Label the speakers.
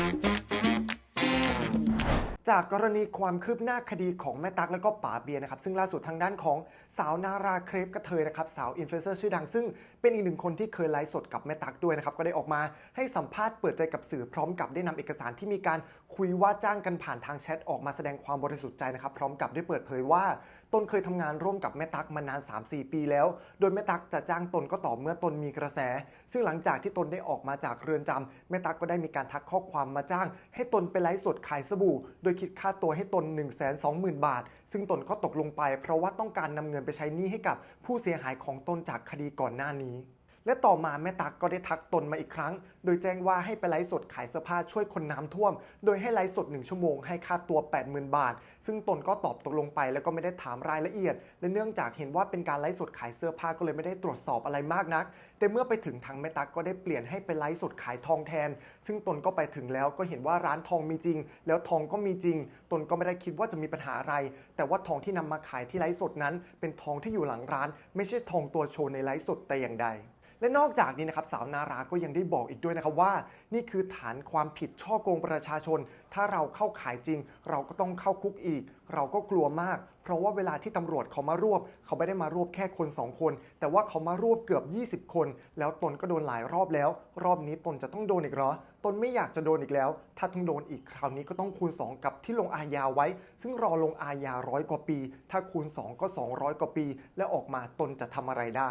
Speaker 1: Mm-hmm. จากกรณีความคืบหน้าคดีของแม่ตั๊กแล้วก็ป๋าเบียร์นะครับซึ่งล่าสุดทางด้านของสาวนาราเครปกระเทยนะครับสาวอินฟลูเอนเซอร์ชื่อดัง ซึ่งเป็นอีกหนึ่งคนที่เคยไลฟ์สดกับแม่ตั๊กด้วยนะครับก็ได้ออกมาให้สัมภาษณ์เปิดใจกับสื่อพร้อมกับได้นำเอกสารที่มีการคุยว่าจ้างกันผ่านทางแชทออกมาแสดงความบริสุทธิ์ใจนะครับพร้อมกับได้เปิดเผยว่าตนเคยทำงานร่วมกับแม่ตั๊กมานาน 3-4 ปีแล้ว โดยแม่ตั๊กจะจ้างตนก็ต่อเมื่อตนมีกระแส ซึ่งหลังจากที่ตนได้ออกมาจากเรือนจำแม่ตั๊กก็ได้มีการทักข้อความมาจ้าง ให้ตนไปไลฟ์สดขายสบู่ โดยคิดค่าตัวให้ตน 1 2 0 0 0 0 บาท ซึ่งตนก็ตกลงไป เพราะว่าต้องการนำเงินไปใช้หนี้ให้กับผู้เสียหายของตนจากคดีก่อนหน้านี้ และต่อมาแม่ตักก็ได้ทักตนมาอีกครั้ง โดยแจ้งว่าให้ไปไลฟ์สดขายเสื้อผ้าช่วยคนน้ำท่วม โดยให้ไลฟ์สด 1 ชั่วโมงให้ค่าตัว 80,000 บาท ซึ่งตนก็ตอบตกลงไปแล้วก็ไม่ได้ถามรายละเอียด และเนื่องจากเห็นว่าเป็นการไลฟ์สดขายเสื้อผ้าก็เลยไม่ได้ตรวจสอบอะไรมากนัก แต่เมื่อไปถึงทางแม่ตักก็ได้เปลี่ยนให้ไปไลฟ์สดขายทองแทน ซึ่งตนก็ไปถึงแล้วก็เห็นว่าร้านทองมีจริง แล้วทองก็มีจริง ตนก็ไม่ได้คิดว่าจะมีปัญหาอะไร แต่ว่าทองที่นำมาขายที่ไลฟ์สดนั้น เป็นทองที่อยู่หลังร้าน ไม่ใช่ทองตัวโชว์ในไลฟ์สดแต่อย่างใด และนอกจากนี้นะครับสาวนาราก็ยังได้บอกอีกด้วยนะครับว่า นี่คือฐานความผิดช่อโกงประชาชน ถ้าเราเข้าขายจริง เราก็ต้องเข้าคุกอีก เราก็กลัวมาก เพราะว่าเวลาที่ตำรวจเขามารวบ เขาไม่ได้มารวบแค่คนสองคน แต่ว่าเขามารวบเกือบ 20 คน แล้วตนก็โดนหลายรอบแล้ว รอบนี้ตนจะต้องโดนอีกเหรอตนไม่อยากจะโดนอีกแล้ว ถ้าต้องโดนอีกคราวนี้ก็ต้องคูณ 2 กับที่ลงอาญาไว้ ซึ่งรอลงอาญาร้อยกว่าปี ถ้าคูณ 2 ก็ 200 กว่าปี แล้วออกมาตนจะทำอะไรได้